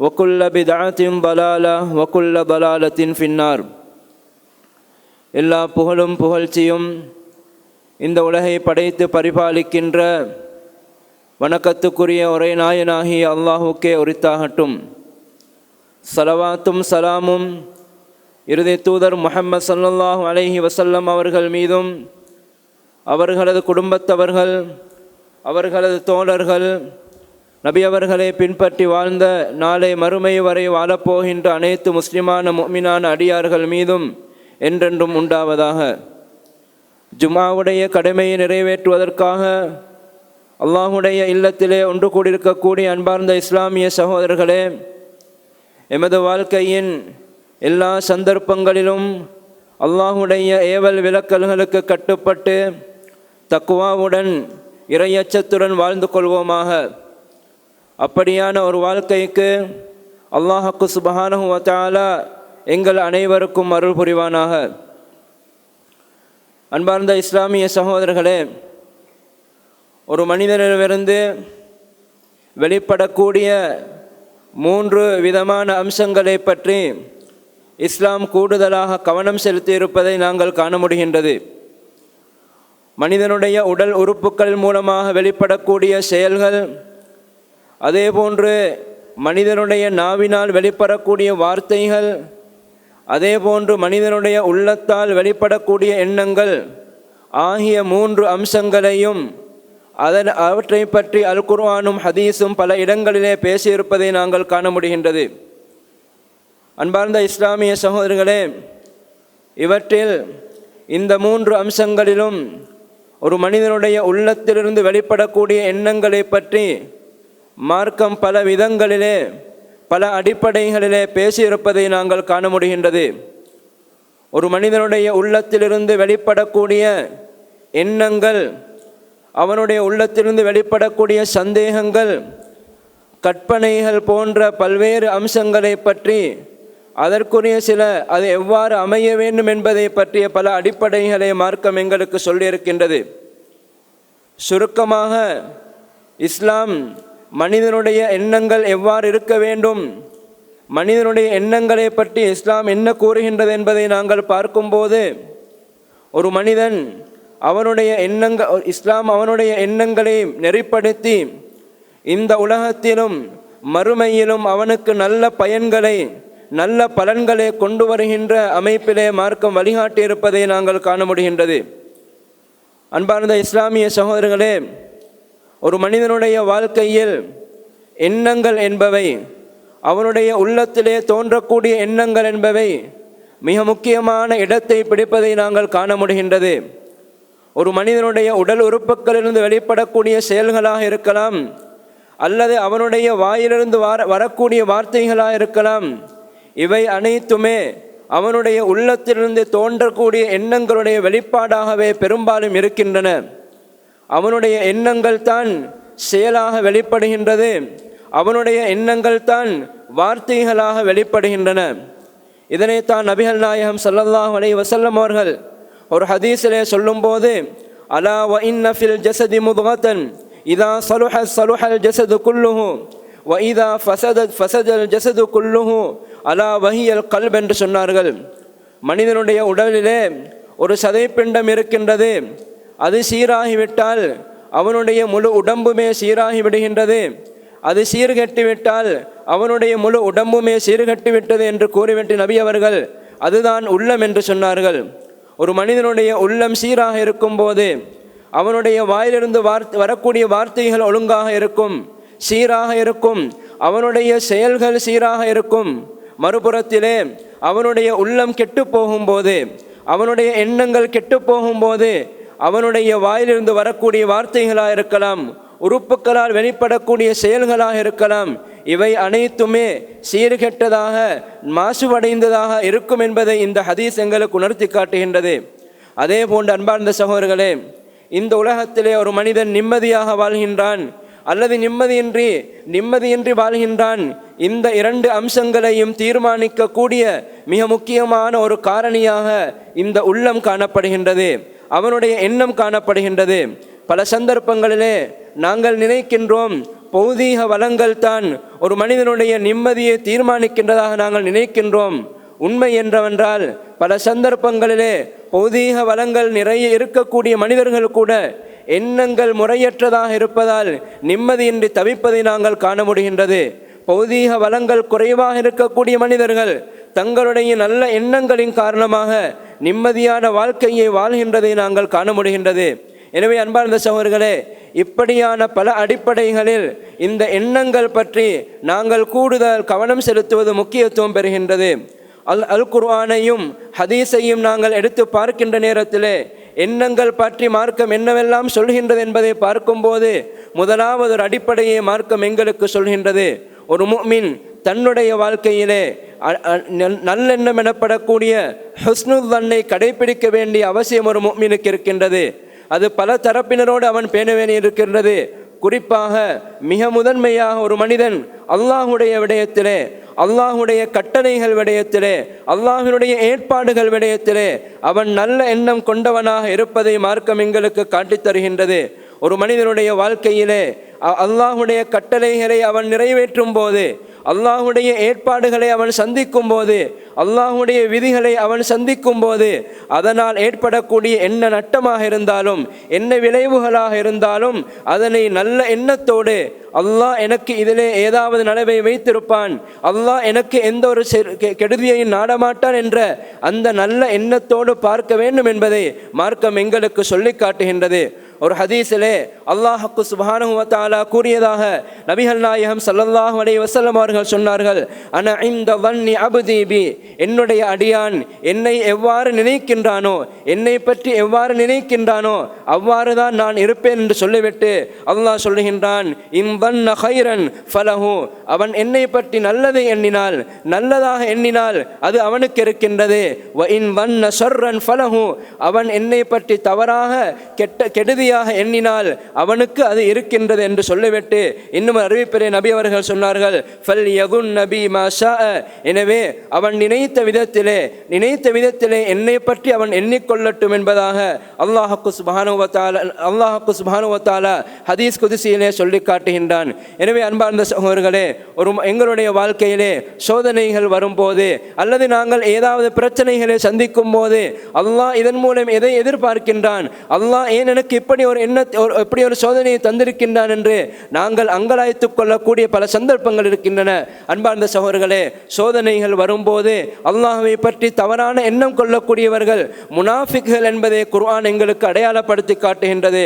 وكل بدعة ضلالة وكل ضلالة في النار எல்லா புகழும் புகழ்ச்சியும் இந்த உலகை படைத்து பரிபாலிக்கின்ற வணக்கத்துக்குரிய ஒரே நாயனாகி அல்லாஹுக்கே உரித்தாகட்டும் சலவாத்தும் சலாமும் இறுதி தூதர் முஹம்மது சல்லல்லாஹு அலைஹி வசல்லம் அவர்கள் மீதும் அவர்களது குடும்பத்தவர்கள் அவர்களது தோழர்கள் நபி அவர்களை பின்பற்றி வாழ்ந்த நாளை மறுமை வரை வாழப்போகின்ற அனைத்து முஸ்லிமான முக்மினான அடியார்கள் மீதும் என்றென்றும் உண்டாவதாக. ஜுமாவுடைய கடமையை நிறைவேற்றுவதற்காக அல்லாஹுடைய இல்லத்திலே ஒன்று கூடியிருக்கக்கூடிய அன்பார்ந்த இஸ்லாமிய சகோதரர்களே எமது வாழ்க்கையின் எல்லா சந்தர்ப்பங்களிலும் அல்லாஹுடைய ஏவல் விலக்கல்களுக்கு கட்டுப்பட்டு தக்குவாவுடன் இறையச்சத்துடன் வாழ்ந்து கொள்வோமாக. அப்படியான ஒரு வாழ்க்கைக்கு அல்லாஹக்கு சுபஹானஹு வத்தாலா எங்கள் அனைவருக்கும் அருள் புரிவானாக. அன்பார்ந்த இஸ்லாமிய சகோதரர்களே ஒரு மனிதனிடமிருந்து வெளிப்படக்கூடிய மூன்று விதமான அம்சங்களை பற்றி இஸ்லாம் கூடுதலாக கவனம் செலுத்தியிருப்பதை நாங்கள் காண முடிகின்றது. மனிதனுடைய உடல் உறுப்புகள் மூலமாக வெளிப்படக்கூடிய செயல்கள் அதேபோன்று மனிதனுடைய நாவினால் வெளிப்படக்கூடிய வார்த்தைகள் அதேபோன்று மனிதனுடைய உள்ளத்தால் வெளிப்படக்கூடிய எண்ணங்கள் ஆகிய மூன்று அம்சங்களையும் அதன் அவற்றை பற்றி அல் குர்ஆனும் ஹதீஸும் பல இடங்களிலே பேசியிருப்பதை நாங்கள் காண முடிகின்றது. அன்பார்ந்த இஸ்லாமிய சகோதரர்களே இவற்றில் இந்த மூன்று அம்சங்களிலும் ஒரு மனிதனுடைய உள்ளத்திலிருந்து வெளிப்படக்கூடிய எண்ணங்களை பற்றி மார்க்கம் பல விதங்களிலே பல அடிப்படைகளிலே பேசியிருப்பதை நாங்கள் காண முடிகின்றது. ஒரு மனிதனுடைய உள்ளத்திலிருந்து வெளிப்படக்கூடிய எண்ணங்கள் அவனுடைய உள்ளத்திலிருந்து வெளிப்படக்கூடிய சந்தேகங்கள் கற்பனைகள் போன்ற பல்வேறு அம்சங்களை பற்றி அதற்குரிய சில அது எவ்வாறு அமைய வேண்டும் என்பதை பற்றிய பல அடிப்படைகளை மார்க்கம் எங்களுக்கு சொல்லியிருக்கின்றது. சுருக்கமாக இஸ்லாம் மனிதனுடைய எண்ணங்கள் எவ்வாறு இருக்க வேண்டும்? மனிதனுடைய எண்ணங்களை பற்றி இஸ்லாம் என்ன கூறுகின்றது என்பதை நாங்கள் பார்க்கும்போது ஒரு மனிதன் அவனுடைய எண்ணங்கள் இஸ்லாம் அவனுடைய எண்ணங்களை நெறிப்படுத்தி இந்த உலகத்திலும் மறுமையிலும் அவனுக்கு நல்ல பயன்களை நல்ல பலன்களை கொண்டு வருகின்ற அமைப்பிலே மார்க்கம் வழிகாட்டியிருப்பதை நாங்கள் காண முடிகின்றது. அன்பார்ந்த இஸ்லாமிய சகோதரர்களே ஒரு மனிதனுடைய வாழ்க்கையில் எண்ணங்கள் என்பவை அவனுடைய உள்ளத்திலே தோன்றக்கூடிய எண்ணங்கள் என்பவை மிக முக்கியமான இடத்தை பிடிப்பதை நாங்கள் காண முடிகின்றது. ஒரு மனிதனுடைய உடல் உறுப்புகளிலிருந்து வெளிப்படக்கூடிய செயல்களாக இருக்கலாம் அல்லது அவனுடைய வாயிலிருந்து வர வரக்கூடிய வார்த்தைகளாக இருக்கலாம். இவை அனைத்துமே அவனுடைய உள்ளத்திலிருந்து தோன்றக்கூடிய எண்ணங்களுடைய வெளிப்பாடாகவே பெரும்பாலும் இருக்கின்றன. அவனுடைய எண்ணங்கள் தான் செயலாக வெளிப்படுகின்றது. அவனுடைய எண்ணங்கள் தான் வார்த்தைகளாக வெளிப்படுகின்றன. இதனைத்தான் நபிகள் நாயகம் சல்லல்லாஹ் அலை வசல்லம் அவர்கள் ஒரு ஹதீஸிலே சொல்லும்போது அலா வ இன்னஃபில் ஜசதி முதுகத்தன் இதா சலுஹ சலுஹல் ஜசது குல்லுஹு வ இதா ஃபசத ஃபசதல் ஜசது குல்லுஹு அலா வஹியல் கல்ப் என்று சொன்னார்கள். மனிதனுடைய உடலிலே ஒரு சதைப்பிண்டம் இருக்கின்றது. அது சீராகிவிட்டால் அவனுடைய முழு உடம்புமே சீராகி விடுகின்றது அது சீர்கட்டிவிட்டால் அவனுடைய முழு உடம்புமே சீர்கட்டிவிட்டது என்று கூறிவிட்டு நபி அவர்கள் அதுதான் உள்ளம் என்று சொன்னார்கள். ஒரு மனிதனுடைய உள்ளம் சீராக இருக்கும்போது அவனுடைய வாயிலிருந்து வார்த்தை வரக்கூடிய வார்த்தைகள் ஒழுங்காக இருக்கும் சீராக இருக்கும் அவனுடைய செயல்கள் சீராக இருக்கும். மறுபுறத்திலே அவனுடைய உள்ளம் கெட்டு போகும்போது அவனுடைய எண்ணங்கள் கெட்டு போகும்போது அவனுடைய வாயிலிருந்து வரக்கூடிய வார்த்தைகளாக இருக்கலாம் உறுப்புகளால் வெளிப்படக்கூடிய செயல்களாக இருக்கலாம் இவை அனைத்துமே சீர்கெட்டதாக மாசுவடைந்ததாக இருக்கும் என்பதை இந்த ஹதீஸ் எங்களுக்கு உணர்த்தி காட்டுகின்றது. அதே போன்று அன்பார்ந்த சகோதரர்களே இந்த உலகத்திலே ஒரு மனிதன் நிம்மதியாக வாழ்கின்றான் அல்லது நிம்மதியின்றி நிம்மதியின்றி வாழ்கின்றான் இந்த இரண்டு அம்சங்களையும் தீர்மானிக்கக்கூடிய மிக முக்கியமான ஒரு காரணியாக இந்த உள்ளம் காணப்படுகின்றது. அவனுடைய எண்ணம் காணப்படுகின்றது. பல சந்தர்ப்பங்களிலே நாங்கள் நினைக்கின்றோம் பௌதீக வளங்கள் தான் ஒரு மனிதனுடைய நிம்மதியை தீர்மானிக்கின்றதாக நாங்கள் நினைக்கின்றோம். உண்மை என்றவென்றால் பல சந்தர்ப்பங்களிலே பௌதீக வளங்கள் நிறைய இருக்கக்கூடிய மனிதர்கள் கூட எண்ணங்கள் முறையற்றதாக இருப்பதால் நிம்மதியின்றி தவிப்பதை நாங்கள் காண முடிகின்றது. பௌதீக வளங்கள் குறைவாக இருக்கக்கூடிய மனிதர்கள் தங்களுடைய நல்ல எண்ணங்களின் காரணமாக நிம்மதியான வாழ்க்கையை வாழ்கின்றதை நாங்கள் காண முடிகின்றது. எனவே அன்பார்ந்த சகோதரர்களே இப்படியான பல அடிப்படைகளில் இந்த எண்ணங்கள் பற்றி நாங்கள் கூடுதல் கவனம் செலுத்துவது முக்கியத்துவம் பெறுகின்றது. அல் அல் குர்ஆனையும் ஹதீஸையும் நாங்கள் எடுத்து பார்க்கின்ற நேரத்திலே எண்ணங்கள் பற்றி மார்க்கம் என்னவெல்லாம் சொல்கின்றது என்பதை பார்க்கும்போது முதலாவது ஒரு அடிப்படையை மார்க்கம் எங்களுக்கு சொல்கின்றது. ஒரு முஃமின் தன்னுடைய வாழ்க்கையிலே நல்- நல்லெண்ணம் எனப்படக்கூடிய ஹுஸ்னுல் தன்னை கடைபிடிக்க வேண்டிய அவசியம் ஒரு முஃமினுக்கு இருக்கின்றது. அது பல தரப்பினரோடு அவன் பேண வேண்டி இருக்கின்றது. குறிப்பாக மிக முதன்மையாக ஒரு மனிதன் அல்லாஹுடைய விடயத்திலே அல்லாஹுடைய கட்டளைகள் விடயத்திலே அல்லாஹினுடைய ஏற்பாடுகள் விடயத்திலே அவன் நல்ல எண்ணம் கொண்டவனாக இருப்பதை மார்க்கம் எங்களுக்கு காட்டித் தருகின்றது ஒரு மனிதனுடைய வாழ்க்கையிலே அல்லாஹுடைய கட்டளைகளை அவன் நிறைவேற்றும் போது அல்லாஹுடைய ஏற்பாடுகளை அவன் சந்திக்கும் போது அல்லாஹுடைய விதிகளை அவன் சந்திக்கும் போது அதனால் ஏற்படக்கூடிய என்ன நட்டமாக இருந்தாலும் என்ன விளைவுகளாக இருந்தாலும் அதனை நல்ல எண்ணத்தோடு அல்லாஹ் எனக்கு இதிலே ஏதாவது நலவை வைத்திருப்பான் அல்லாஹ் எனக்கு எந்த ஒரு செ- கெடுதியையும் நாடமாட்டான் என்ற அந்த நல்ல எண்ணத்தோடு பார்க்க வேண்டும் என்பதை மார்க்கம் எங்களுக்கு சொல்லி காட்டுகின்றது. ஒரு ஹதீஸிலே அல்லாஹக்கு சுபானுவத்தாலா கூறியதாக நபிகள் நாயகம் ஸல்லல்லாஹு அலைஹி வசல்லம் அவர்கள் சொன்னார்கள் அன இந்த வன்னி அபுதீபி என்னுடைய அடியான் என்னை எவ்வாறு நினைக்கின்றானோ என்னை பற்றி எவ்வாறு நினைக்கின்றானோ அவ்வாறு தான் நான் இருப்பேன் என்று சொல்லிவிட்டு அல்லாஹ் சொல்லுகின்றான் இம் ஹைரன் ஃபலஹு. அவன் என்னை பற்றி நல்லதை எண்ணினால் நல்லதாக எண்ணினால் அது அவனுக்கு இருக்கின்றது. வ இன் வன்ன சொர்ரன் ஃபலஹு. அவன் என்னை பற்றி தவறாக கெட்ட கெடுதி கெடுதியாக எண்ணினால் அவனுக்கு அது இருக்கின்றது என்று சொல்லிவிட்டு இன்னும் அறிவிப்பிலே நபி அவர்கள் சொன்னார்கள் ஃபல் யகுன் நபி மாஷா எனவே அவன் நினைத்த விதத்திலே நினைத்த விதத்திலே என்னை பற்றி அவன் எண்ணிக்கொள்ளட்டும் என்பதாக அல்லாஹக்கு சுபானுவத்தால அல்லாஹக்கு சுபானுவத்தால ஹதீஸ் குதிசியிலே சொல்லி காட்டுகின்றான். எனவே அன்பார்ந்த சகோதரர்களே ஒரு எங்களுடைய வாழ்க்கையிலே சோதனைகள் வரும்போது அல்லது நாங்கள் ஏதாவது பிரச்சனைகளை சந்திக்கும் போது அல்லாஹ் இதன் மூலம் எதை எதிர்பார்க்கின்றான்? அல்லாஹ் ஏன் எனக்கு இப்படி ஒரு எண்ண ஒரு ஒரு சோதனையை தந்திருக்கின்றான் என்று நாங்கள் அங்கலாய்த்து கொள்ளக்கூடிய பல சந்தர்ப்பங்கள் இருக்கின்றன. அன்பார்ந்த சகோதரர்களே சோதனைகள் வரும்போது அல்லாஹ்வை பற்றி தவறான எண்ணம் கொள்ளக்கூடியவர்கள் முனாஃபிக்கள் என்பதை குர்ஆன் எங்களுக்கு அடையாளப்படுத்தி காட்டுகின்றது.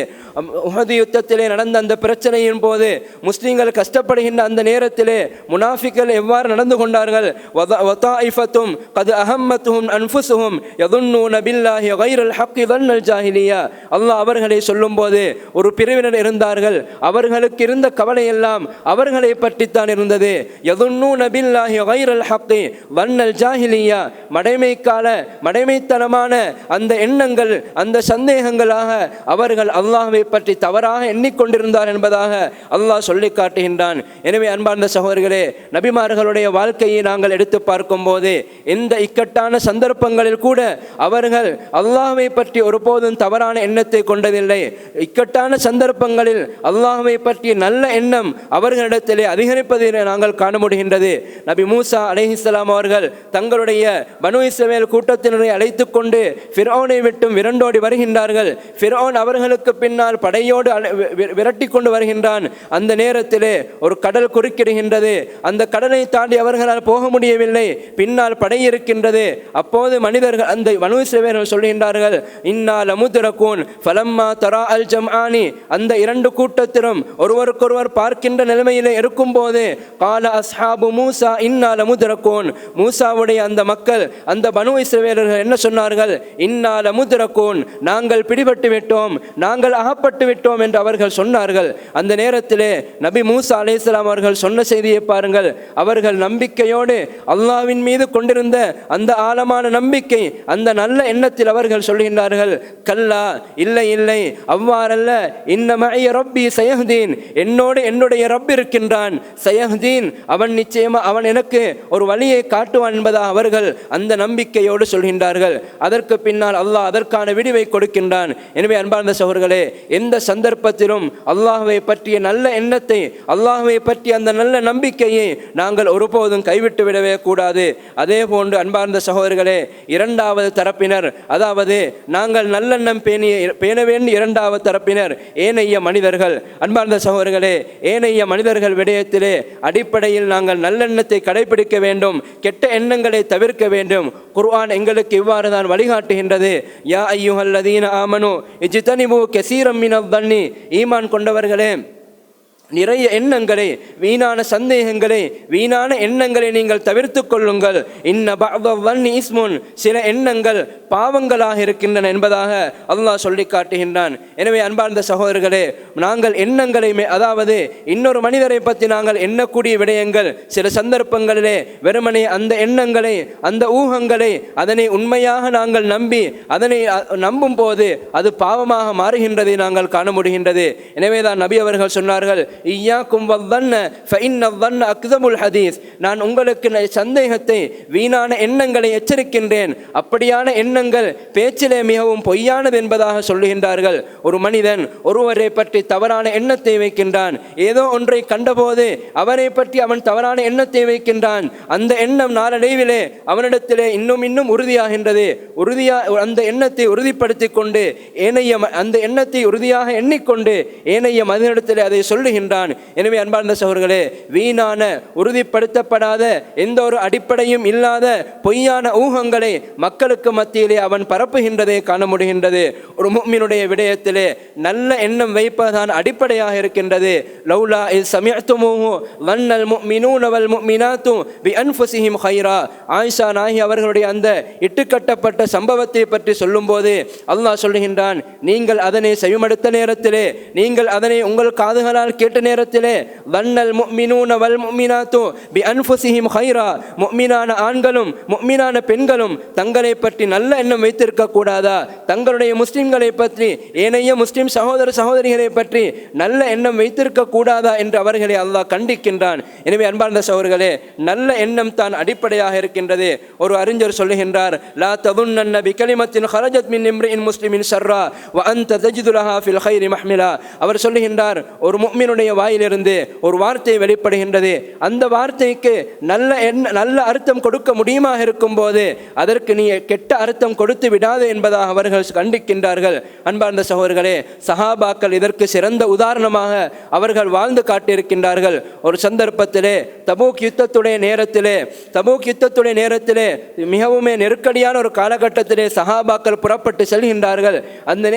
உஹது யுத்தத்திலே நடந்த அந்த பிரச்சனையின் போது முஸ்லிம்கள் கஷ்டப்படுகின்ற அந்த நேரத்திலே முனாஃபிக்கள் எவ்வாறு நடந்து கொண்டார்கள்? வதாஇஃபத்தும் கது அஹம்மத்துஹும் அன்ஃபுசுஹும் யதுன்னூன நபில்லாஹி கைரல் ஹக்கி ஜாஹிலியா. அல்லாஹ் அவர்களை சொல்லி சொல்லும்போது ஒரு பிரிவினர் இருந்தார்கள். அவர்களுக்கு இருந்த கவலை எல்லாம் அவர்களை பற்றித்தான் இருந்தது. எதுன்னு நபில்லாஹி வைரல் ஹக்கி வன்னல் ஜாஹிலியா. மடைமைக்கால மடைமைத்தனமான அந்த எண்ணங்கள் அந்த சந்தேகங்களாக அவர்கள் அல்லாஹை பற்றி தவறாக எண்ணிக்கொண்டிருந்தார் என்பதாக அல்லாஹ் சொல்லி காட்டுகின்றான். எனவே அன்பார்ந்த சகோதரர்களே நபிமார்களுடைய வாழ்க்கையை நாங்கள் எடுத்து பார்க்கும்போது இந்த இக்கட்டான சந்தர்ப்பங்களில் கூட அவர்கள் அல்லாஹை பற்றி ஒருபோதும் தவறான எண்ணத்தை கொண்டதில்லை. இக்கட்டான சந்தர்ப்பங்களில் அல்லாஹுவை பற்றிய நல்ல எண்ணம் அவர்களிடத்திலே அதிகரிப்பதை நாங்கள் காண முடிகின்றது. நபி மூசா அலிஹிஸ்லாம் அவர்கள் தங்களுடைய பனு இஸ்ரவேல் கூட்டத்தினரை அழைத்து கொண்டு ஃபிரோனை விட்டும் விரண்டோடி வருகின்றார்கள். ஃபிரோன் அவர்களுக்கு பின்னால் படையோடு விரட்டி கொண்டு வருகின்றான். அந்த நேரத்திலே ஒரு கடல் குறுக்கிடுகின்றது. அந்த கடலை தாண்டி அவர்களால் போக முடியவில்லை. பின்னால் படை இருக்கின்றது. அப்போது மனிதர்கள் அந்த பனு இஸ்ரவேலர்கள் சொல்கின்றார்கள் இன்னால் லமுத்ரகூன் ஃபலம்மா தரா அல் ஜம்ஆனி அந்த இரண்டு கூட்டத்திலும் ஒருவருக்கொருவர் பார்க்கின்ற நிலைமையிலே இருக்கும்போது கால அஸ்ஹாபு மூசா இன்னால லமுத்ரகூன். மூசாவுடைய அந்த மக்கள் அந்த பனு இஸ்ரவேலர்கள் என்ன சொன்னார்கள்? இன்னால லமுத்ரகூன் நாங்கள் பிடிபட்டு விட்டோம் நாங்கள் அகப்பட்டு விட்டோம் என்று அவர்கள் சொன்னார்கள். அந்த நேரத்திலே நபி மூசா அலேஸ்லாம் அவர்கள் சொன்ன செய்தியை பாருங்கள். அவர்கள் நம்பிக்கையோடு அல்லாவின் மீது கொண்டிருந்த அந்த ஆழமான நம்பிக்கை அந்த நல்ல எண்ணத்தில் அவர்கள் சொல்கின்றார்கள் கல்லா இல்லை இல்லை அவ்வாறல்ல இன்னமய ரப்பி சயஹுதீன். என்னோடு என்னுடைய ரப் இருக்கின்றான். சயஹுதீன் அவன் நிச்சயமா அவன் எனக்கு ஒரு வழியை காட்டுவான் என்பதாக அவர்கள் அந்த நம்பிக்கையோடு சொல்கின்றார்கள். அதற்கு பின்னால் அல்லாஹ் அதற்கான விடிவை கொடுக்கின்றான். எனவே அன்பார்ந்த சகோர்களே எந்த சந்தர்ப்பத்திலும் அல்லாஹுவை பற்றிய நல்ல எண்ணத்தை அல்லாஹுவை பற்றிய அந்த நல்ல நம்பிக்கையை நாங்கள் ஒருபோதும் கைவிட்டு விடவே கூடாது. அதே போன்று அன்பார்ந்த சகோதரர்களே இரண்டாவது தரப்பினர் அதாவது நாங்கள் நல்லெண்ணம் பேணிய பேண வேண்டிய இரண்டாவது தரப்பினர் ஏனைய மனிதர்கள். அன்பார்ந்த சகோதரர்களே ஏனைய மனிதர்கள் விடயத்திலே அடிப்படையில் நாங்கள் நல்லெண்ணத்தை கடைபிடிக்க வேண்டும் கெட்ட எண்ணங்களை தவிர்க்க வேண்டும். குர்ஆன் எங்களுக்கு இவ்வாறு தான் வழிகாட்டுகின்றது. யா ஐயுஹல்லதீன ஆமனு இஜ்தனிபு கெசீரம் மினல் தண்ணி ஈமான் கொண்டவர்களே நிறைய எண்ணங்களை வீணான சந்தேகங்களை வீணான எண்ணங்களை நீங்கள் தவிர்த்து கொள்ளுங்கள். இன்ன வன்னி இஸ்முன் சில எண்ணங்கள் பாவங்களாக இருக்கின்றன என்பதாக அல்லாஹ் சொல்லி காட்டுகின்றான் எனவே அன்பார்ந்த சகோதரர்களே நாங்கள் எண்ணங்களை அதாவது இன்னொரு மனிதரை பற்றி நாங்கள் எண்ணக்கூடிய விடயங்கள் சில சந்தர்ப்பங்களிலே வெறுமனே அந்த எண்ணங்களை அந்த ஊகங்களை அதனை உண்மையாக நாங்கள் நம்பி அதனை நம்பும் போது அது பாவமாக மாறுகின்றதை நாங்கள் காண முடிகின்றது. எனவே தான் நபி அவர்கள் சொன்னார்கள் ஐயாக்கும் வல்லன்ன ஃபைன்ன வல்ல அக்தமுல் ஹதீஸ் நான் உங்களுக்கு ந- சந்தேகத்தை வீணான எண்ணங்களை எச்சரிக்கின்றேன். அப்படியான எண்ணங்கள் பேச்சிலே மிகவும் பொய்யானது என்பதாக சொல்லுகின்றார்கள். ஒரு மனிதன் ஒருவரை பற்றி தவறான எண்ணத்தை வைக்கின்றான். ஏதோ ஒன்றை கண்டபோது அவரை பற்றி அவன் தவறான எண்ணத்தை வைக்கின்றான். அந்த எண்ணம் நாளடைவிலே அவனிடத்திலே இன்னும் இன்னும் உறுதியாகின்றது. உறுதியா அந்த எண்ணத்தை உறுதிப்படுத்திக் கொண்டு ஏனைய அந்த எண்ணத்தை உறுதியாக எண்ணிக்கொண்டு ஏனைய மனிதனிடத்திலே அதை சொல்லுகின்றான். இருக்கின்றான் எனவே அன்பார்ந்த சகோதரர்களே வீணான உறுதிப்படுத்தப்படாத எந்த ஒரு அடிப்படையும் இல்லாத பொய்யான ஊகங்களை மக்களுக்கு மத்தியிலே அவன் பரப்புகின்றதை காண முடிகின்றது. ஒரு முக்மினுடைய விடயத்திலே நல்ல எண்ணம் வைப்பதுதான் அடிப்படையாக இருக்கின்றது. லௌலா இல் சமிஅத்துமூஹு வன்னல் முஃமினூன வல் முஃமினாத்து பி அன்ஃபுஸிஹிம் கைரா. ஆயிஷா நாயகி அவர்களுடைய அந்த இட்டுக்கட்டப்பட்ட சம்பவத்தை பற்றி சொல்லும்போது அல்லாஹ் சொல்லுகின்றான் நீங்கள் அதனை செவிமடுத்த நேரத்திலே நீங்கள் அதனை உங்கள் காதுகளால் கேட்டு நேரத்திலே வன்னல் முக்மினூன வல் முஃமினாத்து பி அன்புசிஹிம் ஹைரா முஃமினான ஆண்களும் முஃமினான பெண்களும் தங்களை பற்றி நல்ல எண்ணம் வைத்திருக்க கூடாதா? தங்களுடைய முஸ்லிம்களை பற்றி ஏனைய முஸ்லிம் சகோதர சகோதரிகளை பற்றி நல்ல எண்ணம் வைத்திருக்க கூடாதா என்று அவர்களை அல்லாஹ் கண்டிக்கின்றான். எனவே அன்பார்ந்த சகோதரர்களே நல்ல எண்ணம் தான் அடிப்படையாக இருக்கின்றது. ஒரு அறிஞர் சொல்லுகின்றார் லா ததுன்னன்ன பிகலிமத்தின் ஹரஜத் மின் இம்ரின் முஸ்லிமின் சர்ரா வ அந்த தஜிதுலஹா ஃபில் ஹைரி மஹ்மிலா. அவர் சொல்லுகின்றார் ஒரு முக்மினுடைய அவருடைய வாயிலிருந்து ஒரு வார்த்தை வெளிப்படுகின்றது. அந்த வார்த்தைக்கு நல்ல எண்ண நல்ல அர்த்தம் கொடுக்க முடியுமாக இருக்கும்போது அதற்கு நீ கெட்ட அர்த்தம் கொடுத்து விடாது என்பதாக அவர்கள் கண்டிக்கின்றார்கள். அன்பார்ந்த சகோதரர்களே சஹாபாக்கள் இதற்கு சிறந்த உதாரணமாக அவர்கள் வாழ்ந்து காட்டியிருக்கின்றார்கள். ஒரு சந்தர்ப்பத்திலே தபூக் யுத்தத்துடைய நேரத்திலே தபூக் யுத்தத்துடைய நேரத்திலே மிகவுமே நெருக்கடியான ஒரு காலகட்டத்திலே சஹாபாக்கள் புறப்பட்டு செல்கின்றார்கள். அந்த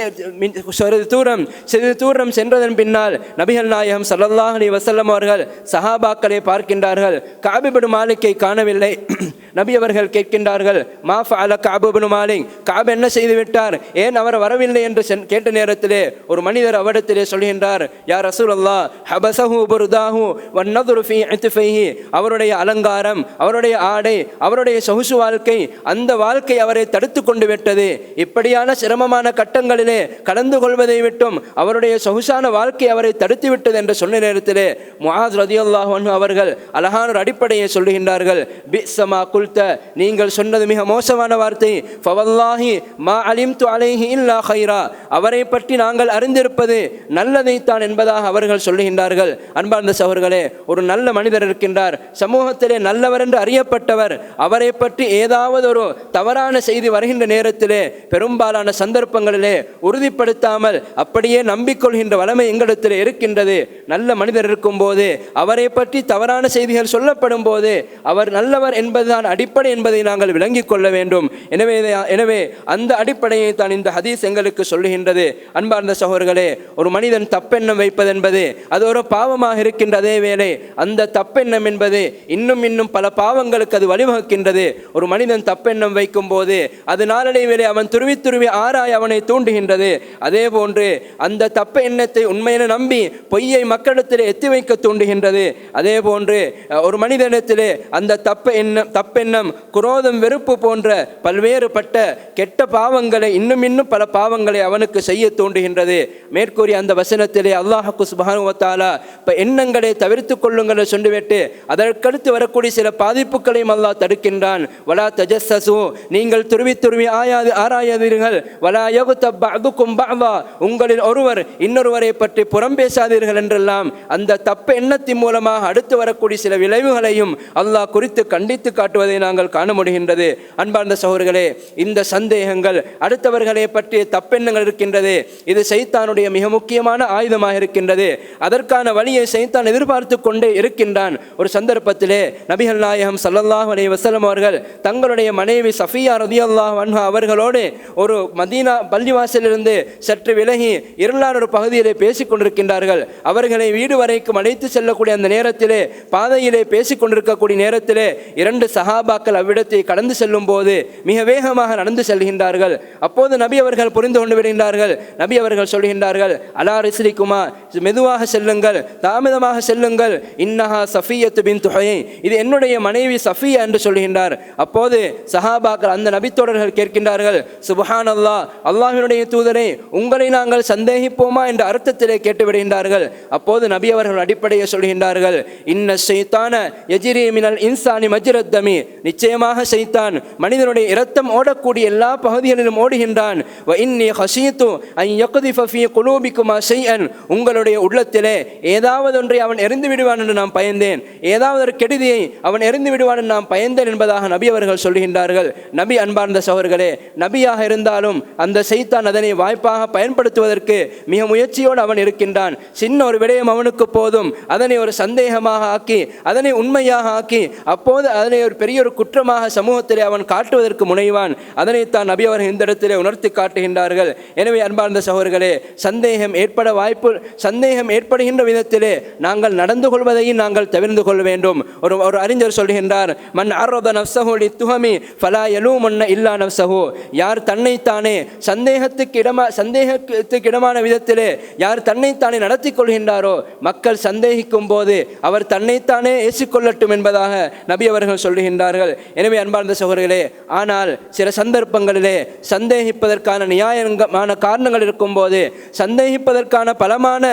சிறிது தூரம் சிறிது தூரம் சென்றதன் பின்னால் நபிகள் நாயகம் ஸல்லல்லாஹு அலி வசல்லம் அவர்கள் சஹாபாக்களை பார்க்கின்றார்கள். காபிபடு மாலிக்கை காணவில்லை. நபி அவர்கள் கேட்கின்றார்கள் மா அல காபுபனு மாலிக்? காபு என்ன செய்து விட்டார்? ஏன் அவர் வரவில்லை என்று சென்- கேட்ட நேரத்திலே ஒரு மனிதர் அவரிடத்திலே சொல்கின்றார் யார் ரசூலல்லாஹ் அல்லா புர்தாஹு வன்னதுருஃபி அத்துஃபைஹி அவருடைய அலங்காரம் அவருடைய ஆடை அவருடைய சொகுசு வாழ்க்கை அந்த வாழ்க்கை அவரை தடுத்து கொண்டு விட்டது. இப்படியான சிரமமான கட்டங்களிலே கலந்து கொள்வதை விட்டும் அவருடைய சொகுசான வாழ்க்கை அவரை தடுத்து விட்டது என்று சொன்ன நேரத்திலே முஹாஸ் ரதியுல்லாஹன் அவர்கள் அழகான ஒரு அடிப்படையை சொல்லுகின்றார்கள். பிஸ்ஸமா குல்த நீங்கள் சொன்னது மிக மோசமான வார்த்தை. ஃபவல்லாஹி மா அலிம்து அலைஹி இல்லா ஹைரா அவரை பற்றி நாங்கள் அறிந்திருப்பது நல்லதைத்தான் என்பதாக அவர்கள் சொல்லுகின்றார்கள். அன்பார்ந்த சகோர்களே ஒரு நல்ல மனிதர் இருக்கின்றார். சமூகத்திலே நல்லவர் என்று அறியப்பட்டவர். அவரை பற்றி ஏதாவது ஒரு தவறான செய்தி வருகின்ற நேரத்திலே பெரும்பாலான சந்தர்ப்பங்களிலே உறுதிப்படுத்தாமல் அப்படியே நம்பிக்கொள்கின்ற வளமை எங்களிடத்தில் இருக்கின்றது. நல்ல மனிதர் இருக்கும்போது அவரை பற்றி தவறான செய்திகள் சொல்லப்படும் போது அவர் நல்லவர் என்பதுதான் அடிப்படை என்பதை நாங்கள் விளங்கிக் கொள்ள வேண்டும். எனவே எனவே அந்த அடிப்படையை தான் இந்த ஹதீஸ் எங்களுக்கு சொல்லுகின்றது. அன்பார்ந்த சகோதரர்களே ஒரு மனிதன் தப்பெண்ணம் வைப்பது என்பது அது ஒரு பாவமாக இருக்கின்ற அதே வேளை அந்த தப்பெண்ணம் என்பது இன்னும் இன்னும் பல பாவங்களுக்கு அது வழிவகுக்கின்றது. ஒரு மனிதன் தப்பெண்ணம் வைக்கும் போது அது நாளடைவிலே அவன் துருவி துருவி ஆராய் அவனை தூண்டுகின்றது. அதே போன்று அந்த தப்ப எண்ணத்தை உண்மையென நம்பி பொய்யை தப்பை மக்களிடத்திலே எத்தி வைக்க தூண்டுகின்றது. அதே போன்று ஒரு மனிதனிடத்திலே அந்த தப்ப எண்ணம் தப்பெண்ணம் குரோதம் வெறுப்பு போன்ற பல்வேறுபட்ட கெட்ட பாவங்களை இன்னும் இன்னும் பல பாவங்களை அவனுக்கு செய்ய தூண்டுகின்றது. மேற்கூறிய அந்த வசனத்திலே அல்லாஹுக்கு சுபானுவத்தாலா இப்போ எண்ணங்களை தவிர்த்து கொள்ளுங்கள் சொல்லிவிட்டு அதற்கடுத்து வரக்கூடிய சில பாதிப்புகளையும் அல்லாஹ் தடுக்கின்றான். வலா தஜஸ்ஸசு நீங்கள் துருவி துருவி ஆயாது ஆராயாதீர்கள். வலா யகு யகுதப் அதுக்கும் பாவா உங்களில் ஒருவர் இன்னொருவரை பற்றி புறம் பேசாதீர்கள் என்று என்றெல்லாம் அந்த தப்ப எண்ணத்தின் மூலமாக அடுத்து வரக்கூடிய சில விளைவுகளையும் அல்லாஹ் குறித்து கண்டித்து காட்டுவதை நாங்கள் காண முடிகின்றது. அன்பார்ந்த சகோதரர்களே இந்த சந்தேகங்கள் அடுத்தவர்களை பற்றிய தப்பெண்ணங்கள் இருக்கின்றது. இது சைத்தானுடைய மிக முக்கியமான ஆயுதமாக இருக்கின்றது. அதற்கான வழியை சைத்தான் எதிர்பார்த்து கொண்டே இருக்கின்றான். ஒரு சந்தர்ப்பத்திலே நபிகள் நாயகம் சல்லல்லாஹ் அலி வசலம் அவர்கள் தங்களுடைய மனைவி சஃபியா ரதி அல்லாஹ் அன்ஹா அவர்களோடு ஒரு மதீனா பள்ளிவாசலிலிருந்து சற்று விலகி இருளான ஒரு பகுதியிலே பேசிக் கொண்டிருக்கின்றார்கள். அவர்களை வீடு வரைக்கும் அழைத்து செல்லக்கூடிய அந்த நேரத்திலே பாதையிலே பேசிக்கொண்டிருக்கக்கூடிய நேரத்திலே இரண்டு சஹாபாக்கள் அவ்விடத்தை கடந்து செல்லும் போது மிக வேகமாக நடந்து செல்கின்றார்கள். அப்போது நபி அவர்கள் புரிந்து கொண்டு விடுகின்றார்கள். நபி அவர்கள் சொல்கின்றார்கள் அலா ரிஸ்ரிக்குமா மெதுவாக செல்லுங்கள் தாமதமாக செல்லுங்கள். இன்னஹா சஃபியத்து பின் துஹை இது என்னுடைய மனைவி சஃபியா என்று சொல்கின்றார். அப்போது சஹாபாக்கள் அந்த நபித்தோடர்கள் கேட்கின்றார்கள் சுபஹான் அல்லா அல்லாஹினுடைய தூதரை உங்களை நாங்கள் சந்தேகிப்போமா? என்ற அர்த்தத்திலே கேட்டு விடுகின்றார்கள் அப்போது நபி அவர்கள் அடிப்படையை சொல்கின்றார்கள் இன்ன செய்தான எஜிரி மினல் இன்சானி மஜ்ரத்தமி. நிச்சயமாக செய்தான் மனிதனுடைய இரத்தம் ஓடக்கூடிய எல்லா பகுதிகளிலும் ஓடுகின்றான். வ இன்னி ஹசீத்து ஐ யக்திஃப ஃபஃபி குலூபிக்குமா செய்யன் உங்களுடைய உள்ளத்திலே ஏதாவது ஒன்றை அவன் எறிந்து விடுவான் என்று நான் பயந்தேன். ஏதாவது ஒரு கெடுதியை அவன் எறிந்து விடுவான் என்று நான் பயந்தேன் என்பதாக நபி அவர்கள் சொல்கின்றார்கள். நபி அன்பார்ந்த சகோர்களே நபியாக இருந்தாலும் அந்த செய்தான் அதனை வாய்ப்பாக பயன்படுத்துவதற்கு மிக முயற்சியோடு அவன் இருக்கின்றான். சின்ன ஒரு விடயம் அவனுக்கு போதும். அதனை ஒரு சந்தேகமாக ஆக்கி அதனை உண்மையாக ஆக்கி அப்போது அதனை ஒரு பெரிய ஒரு குற்றமாக சமூகத்திலே அவன் காட்டுவதற்கு முனைவான். அதனைத்தான் நபி அவர்கள் இந்த இடத்திலே உணர்த்தி காட்டுகின்றார்கள். எனவே அன்பார்ந்த சகோதரர்களே சந்தேகம் ஏற்பட வாய்ப்பு சந்தேகம் ஏற்படுகின்ற விதத்திலே நாங்கள் நடந்து கொள்வதையும் நாங்கள் தவிர்ந்து கொள்ள வேண்டும். ஒரு ஒரு அறிஞர் சொல்கின்றார் மன் ஆரோத நப்சஹு துகமி ஃபலா யலூமன்ன இல்லா நப்சஹு யார் தன்னைத்தானே சந்தேகத்துக்கு இடமா சந்தேகத்துக்கு இடமான விதத்திலே யார் தன்னைத்தானே நடத்தி கொள்கின்றார் மக்கள் சந்தேகிக்கும் போது அவர் தன்னைத்தானே ஏசிக்கொள்ளட்டும் என்பதாக நபி அவர்கள் சொல்லுகின்றார்கள் எனவே அன்பார்ந்த சகோதரர்களே ஆனால் சில சந்தர்ப்பங்களிலே சந்தேகிப்பதற்கான நியாயமான காரணங்கள் இருக்கும்போது சந்தேகிப்பதற்கான பலமான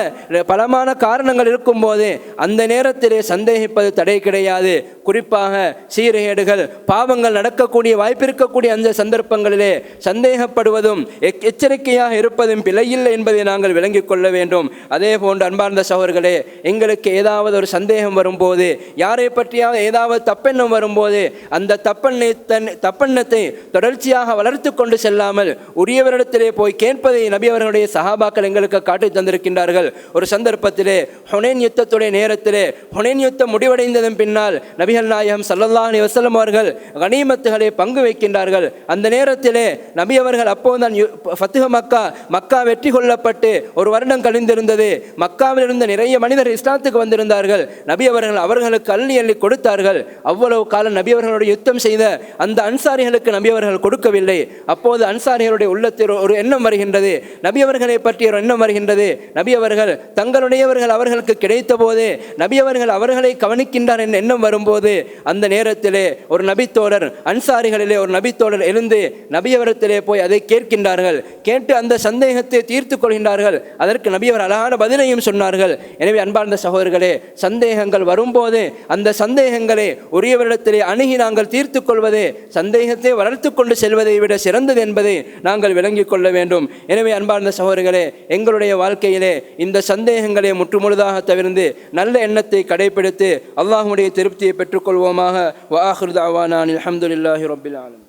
பலமான காரணங்கள் இருக்கும்போது அந்த நேரத்திலே சந்தேகிப்பது தடை கிடையாது. குறிப்பாக சீர்கேடுகள் பாவங்கள் நடக்கக்கூடிய வாய்ப்பு இருக்கக்கூடிய அந்த சந்தர்ப்பங்களிலே சந்தேகப்படுவதும் எச்சரிக்கையாக இருப்பதும் பிழையில்லை என்பதை நாங்கள் விளங்கிக் கொள்ள வேண்டும். அதே போன்று அன்பார்ந்த சகோதரர்களே எங்களுக்கு ஏதாவது ஒரு சந்தேகம் வரும்போது யாரை பற்றியாவது ஏதாவது தப்பெண்ணம் வரும்போது அந்த தப்பெண்ணை தன் தப்பெண்ணத்தை தொடர்ச்சியாக வளர்த்து கொண்டு செல்லாமல் உரியவரிடத்திலே போய் கேட்பதை நபி அவர்களுடைய சகாபாக்கள் எங்களுக்கு காட்டி தந்திருக்கின்றார்கள். ஒரு சந்தர்ப்பத்திலே ஹொனேன் யுத்தத்துடைய நேரத்திலே ஹொனேன் யுத்தம் முடிவடைந்ததன் பின்னால் நபி நபிகள் நாயகம் சல்லல்லாஹ் வசலம் அவர்கள் கனிமத்துகளை பங்கு வைக்கின்றார்கள். அந்த நேரத்திலே நபி அவர்கள் அப்போதுதான் ஃபத்துஹ மக்கா மக்கா வெற்றி கொள்ளப்பட்டு ஒரு வருடம் கழிந்திருந்தது. மக்காவில் இருந்த நிறைய மனிதர் இஸ்லாத்துக்கு வந்திருந்தார்கள். நபி அவர்கள் அவர்களுக்கு அள்ளி அள்ளி கொடுத்தார்கள். அவ்வளவு காலம் நபி அவர்களோட யுத்தம் செய்த அந்த அன்சாரிகளுக்கு நபி அவர்கள் கொடுக்கவில்லை. அப்போது அன்சாரிகளுடைய உள்ளத்தில் ஒரு எண்ணம் வருகின்றது. நபி அவர்களை பற்றி ஒரு எண்ணம் வருகின்றது. நபி அவர்கள் தங்களுடையவர்கள் அவர்களுக்கு கிடைத்த போது நபி அவர்கள் அவர்களை கவனிக்கின்றார் என்ற எண்ணம் வரும்போது அந்த நேரத்திலே ஒரு நபித்தோழர் அன்சாரிகளிலே ஒரு நபித்தோழர் எழுந்து நபியவரத்திலே போய் அதை கேட்கின்றார்கள். கேட்டு அந்த சந்தேகத்தை தீர்த்து கொள்கின்றார்கள். அதற்கு நபியவர் அழகான பதிலையும் சொன்னார்கள். எனவே அன்பார்ந்த சகோதரர்களே சந்தேகங்கள் வரும்போது அந்த சந்தேகங்களை உரியவரிடத்திலே அணுகி நாங்கள் தீர்த்து கொள்வது சந்தேகத்தை வளர்த்து கொண்டு செல்வதை விட சிறந்தது என்பதை நாங்கள் விளங்கிக் கொள்ள வேண்டும். எனவே அன்பார்ந்த சகோதரர்களே எங்களுடைய வாழ்க்கையிலே இந்த சந்தேகங்களை முற்றுமுழுதாக தவிர்த்து நல்ல எண்ணத்தை கடைபிடித்து அல்லாஹுடைய திருப்தியை பெற்று பெற்றுக்கொள்வோமாக. வாஹிருத் அவானான் அலமதுல்லாஹி ரபில் ஆலம்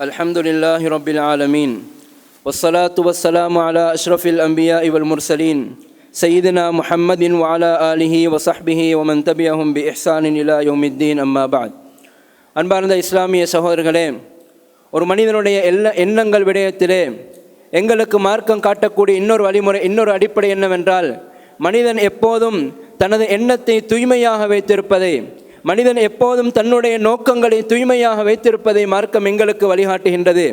அலமதுல்லாஹி ரபில் ஆலமீன். வசலாத்து வசலாம் அலா அஷ்ரஃபில் அம்பியா இவல் முர்சலீன். சையீதுனா முஹம்மதின் வாலா அலிஹி வசஹ்பிஹி ஒமன் தபியஹும் பி இஹ்சானின் இலா யோமித்தீன் அம்மா பாத் அன்பார்ந்த இஸ்லாமிய சகோதரர்களே ஒரு மனிதனுடைய எல்லா எண்ணங்கள் விடயத்திலே எங்களுக்கு மார்க்கம் காட்டக்கூடிய இன்னொரு வழிமுறை இன்னொரு அடிப்படை என்னவென்றால் மனிதன் எப்போதும் தனது எண்ணத்தை தூய்மையாக வைத்திருப்பதை மனிதன் எப்போதும் தன்னுடைய நோக்கங்களை தூய்மையாக வைத்திருப்பதை மார்க்கம் எங்களுக்கு வழிகாட்டுகின்றது.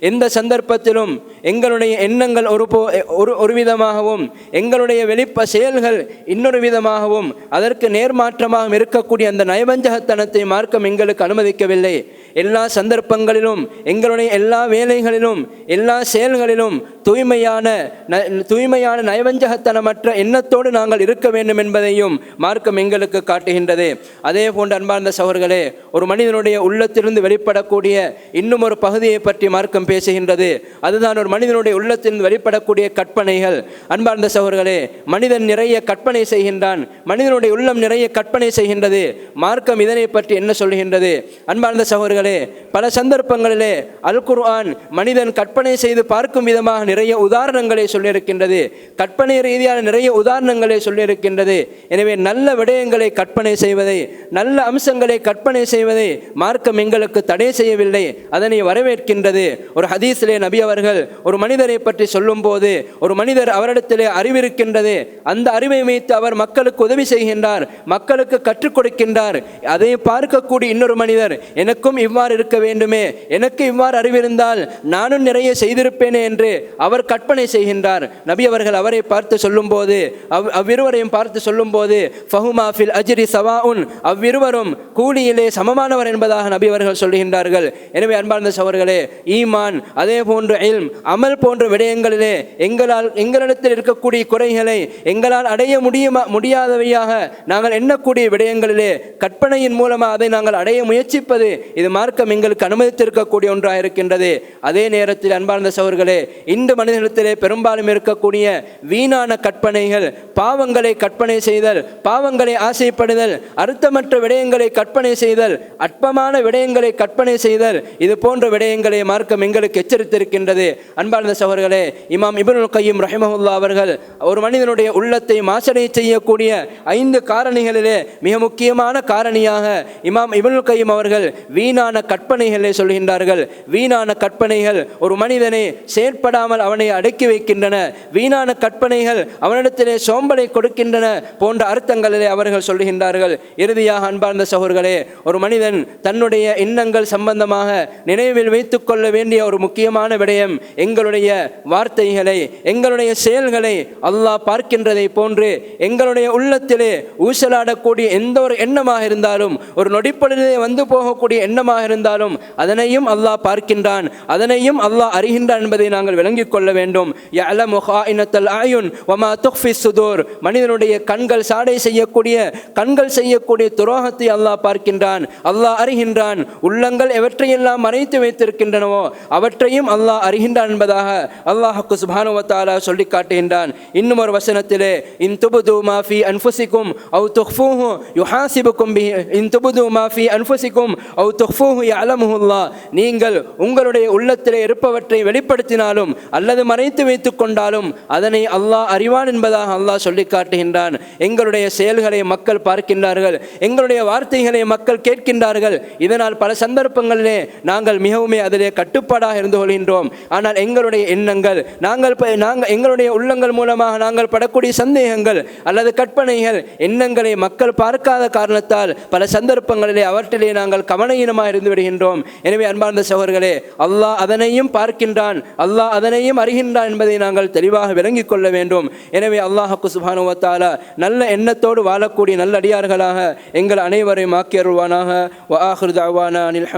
எந்த சந்தர்ப்பத்திலும் எங்களுடைய எண்ணங்கள் ஒரு போ ஒரு ஒரு விதமாகவும் எங்களுடைய வெளிப்ப செயல்கள் இன்னொரு விதமாகவும் அதற்கு நேர்மாற்றமாகவும் இருக்கக்கூடிய அந்த நயவஞ்சகத்தனத்தை மார்க்கம் எங்களுக்கு அனுமதிக்கவில்லை. எல்லா சந்தர்ப்பங்களிலும் எங்களுடைய எல்லா வேலைகளிலும் எல்லா செயல்களிலும் தூய்மையான ந- தூய்மையான நயவஞ்சகத்தனமற்ற எண்ணத்தோடு நாங்கள் இருக்க வேண்டும் என்பதையும் மார்க்கம் எங்களுக்கு காட்டுகின்றது. அதே போன்று அன்பார்ந்த சகோர்களே ஒரு மனிதனுடைய உள்ளத்திலிருந்து வெளிப்படக்கூடிய இன்னும் ஒரு பகுதியை பற்றி மார்க்கம் பேசுகின்றது. அதுதான் ஒரு மனிதனுடைய உள்ளத்திலிருந்து வெளிப்படக்கூடிய கற்பனைகள். அன்பார்ந்த சகோர்களே மனிதன் நிறைய கற்பனை செய்கின்றான். மனிதனுடைய உள்ளம் நிறைய கற்பனை செய்கின்றது. மார்க்கம் இதனை பற்றி என்ன சொல்கின்றது? அன்பார்ந்த சகோதரர்கள் பல சந்தர்ப்பங்களிலே அல் குர்ஆன் மனிதன் கற்பனை செய்து பார்க்கும் விதமாக நிறைய உதாரணங்களை சொல்லியிருக்கின்றது. கற்பனை ரீதியான நிறைய உதாரணங்களை சொல்லியிருக்கின்றது. எனவே நல்ல விடயங்களை கற்பனை செய்வதை நல்ல அம்சங்களை கற்பனை செய்வதை மார்க்கம் எங்களுக்கு தடை செய்யவில்லை. அதனை வரவேற்கின்றது. ஒரு ஹதீஸிலே நபி அவர்கள் ஒரு மனிதரை பற்றி சொல்லும்போது ஒரு மனிதர் அவரிடத்திலே அறிவிருக்கின்றது. அந்த அறிவை வைத்து அவர் மக்களுக்கு உதவி செய்கின்றார் மக்களுக்கு கற்றுக் கொடுக்கின்றார். அதை பார்க்கக்கூடிய இன்னொரு மனிதர் எனக்கும் இவ்வாறு இருக்க வேண்டுமே? எனக்கு இவ்வாறு அறிவிருந்தால் நானும் நிறைய செய்திருப்பேனே என்று அவர் கற்பனை செய்கின்றார். நபி அவர்கள் அவரை பார்த்து சொல்லும்போது அவ் அவ்விருவரையும் பார்த்து சொல்லும்போது ஃபஹுமாஃபில் அஜிரி அஜ்ரி அவ்விருவரும் கூலியிலே சமமானவர் என்பதாக நபி அவர்கள் சொல்லுகின்றார்கள் எனவே அன்பார்ந்த சவர்களே ஈமான் அதே போன்ற இல்ம் அமல் போன்ற விடயங்களிலே எங்களால் எங்களிடத்தில் இருக்கக்கூடிய குறைகளை எங்களால் அடைய முடியுமா முடியாதவையாக நாங்கள் எண்ணக்கூடிய விடயங்களிலே கற்பனையின் மூலமாக அதை நாங்கள் அடைய முயற்சிப்பது இது மார்க்கம் எங்களுக்கு அனுமதித்திருக்கக்கூடிய ஒன்றாக இருக்கின்றது. அதே நேரத்தில் அன்பார்ந்த சவர்களே இந்து மனிதனிடத்திலே பெரும்பாலும் இருக்கக்கூடிய வீணான கற்பனைகள் பாவங்களை கற்பனை செய்தல் பாவங்களை ஆசைப்படுதல் அர்த்தமற்ற விடயங்களை கற்பனை செய்தல் அற்பமான விடயங்களை கற்பனை செய்தல் இது போன்ற விடயங்களை மார்க்கம் எங்களுக்கு எச்சரித்திருக்கின்றது. அன்பார்ந்த சவர்களே இமாம் இப்னுல் கையும் ரஹிமஹுல்லா அவர்கள் ஒரு மனிதனுடைய உள்ளத்தை மாசடை செய்யக்கூடிய ஐந்து காரணிகளிலே மிக முக்கியமான காரணியாக இமாம் இப்னுல் கையும் அவர்கள் வீணான கற்பனைகளை சொல்கின்றார்கள். வீணான கற்பனைகள் ஒரு மனிதனை செயற்படாமல் அவனை அடக்கி வைக்கின்றன. வீணான கற்பனைகள் அவனிடத்திலே சோம்பலை கொடுக்கின்றன போன்ற அர்த்தங்களிலே அவர்கள் சொல்கின்றார்கள். இறுதியாக அன்பார்ந்த சகோர்களே ஒரு மனிதன் தன்னுடைய எண்ணங்கள் சம்பந்தமாக நினைவில் வைத்துக் கொள்ள வேண்டிய ஒரு முக்கியமான விடயம் எங்களுடைய வார்த்தைகளை எங்களுடைய செயல்களை அல்லாஹ் பார்க்கின்றதை போன்று எங்களுடைய உள்ளத்திலே ஊசலாடக்கூடிய எந்த ஒரு எண்ணமாக இருந்தாலும் ஒரு நொடிப்பொழுதே வந்து போகக்கூடிய எண்ணமாக எதுவாக இருந்தாலும் அதனையும் அல்லாஹ் பார்க்கின்றான் அதனையும் அல்லாஹ் அறிகின்றான் என்பதை நாங்கள் விளங்கிக் கொள்ள வேண்டும். யஅலமு ஹாயினத்தல் ஆயுன் வமா துஃபி சுதூர் மனிதனுடைய கண்கள் சாடை செய்யக்கூடிய கண்கள் செய்யக்கூடிய துரோகத்தை அல்லாஹ் பார்க்கின்றான் அல்லாஹ் அறிகின்றான். உள்ளங்கள் எவற்றையெல்லாம் மறைத்து வைத்திருக்கின்றனவோ அவற்றையும் அல்லாஹ் அறிகின்றான் என்பதாக அல்லாஹுக்கு சுபானுவத்தாலா சொல்லி காட்டுகின்றான். இன்னும் ஒரு வசனத்திலே இன் துபுது மாஃபி அன்புசிக்கும் அவு துஃபூஹு யுஹாசிபுக்கும் இன் துபுது மாஃபி அன்புசிக்கும் அவு துஃபூ துஹ்ஃபூஹு யஅலமுஹுல்லாஹ் நீங்கள் உங்களுடைய உள்ளத்திலே இருப்பவற்றை வெளிப்படுத்தினாலும் அல்லது மறைத்து வைத்துக் கொண்டாலும் அதனை அல்லாஹ் அறிவான் என்பதாக அல்லாஹ் சொல்லி காட்டுகின்றான். எங்களுடைய செயல்களை மக்கள் பார்க்கின்றார்கள். எங்களுடைய வார்த்தைகளை மக்கள் கேட்கின்றார்கள். இதனால் பல சந்தர்ப்பங்களிலே நாங்கள் மிகவுமே அதிலே கட்டுப்பாடாக இருந்து கொள்கின்றோம். ஆனால் எங்களுடைய எண்ணங்கள் நாங்கள் ப- நாங்கள் எங்களுடைய உள்ளங்கள் மூலமாக நாங்கள் படக்கூடிய சந்தேகங்கள் அல்லது கற்பனைகள் எண்ணங்களை மக்கள் பார்க்காத காரணத்தால் பல சந்தர்ப்பங்களிலே அவற்றிலே நாங்கள் கவனஈனமாக இருந்து விடுகின்றோம். எனவே அன்பார்ந்த சகோதரர்களே அல்லாஹ் அதனையும் பார்க்கின்றான். அல்லாஹ் அதனையும் அறிகின்றான் என்பதை நாங்கள் தெளிவாக விளங்கிக் கொள்ள வேண்டும். எனவே அல்லாஹக்கு சுபானுவத்தாலா நல்ல எண்ணத்தோடு வாழக்கூடிய நல்ல அடியார்களாக எங்கள் அனைவரையும் ஆக்கியருவானாக வ ஆஹிரு அனில்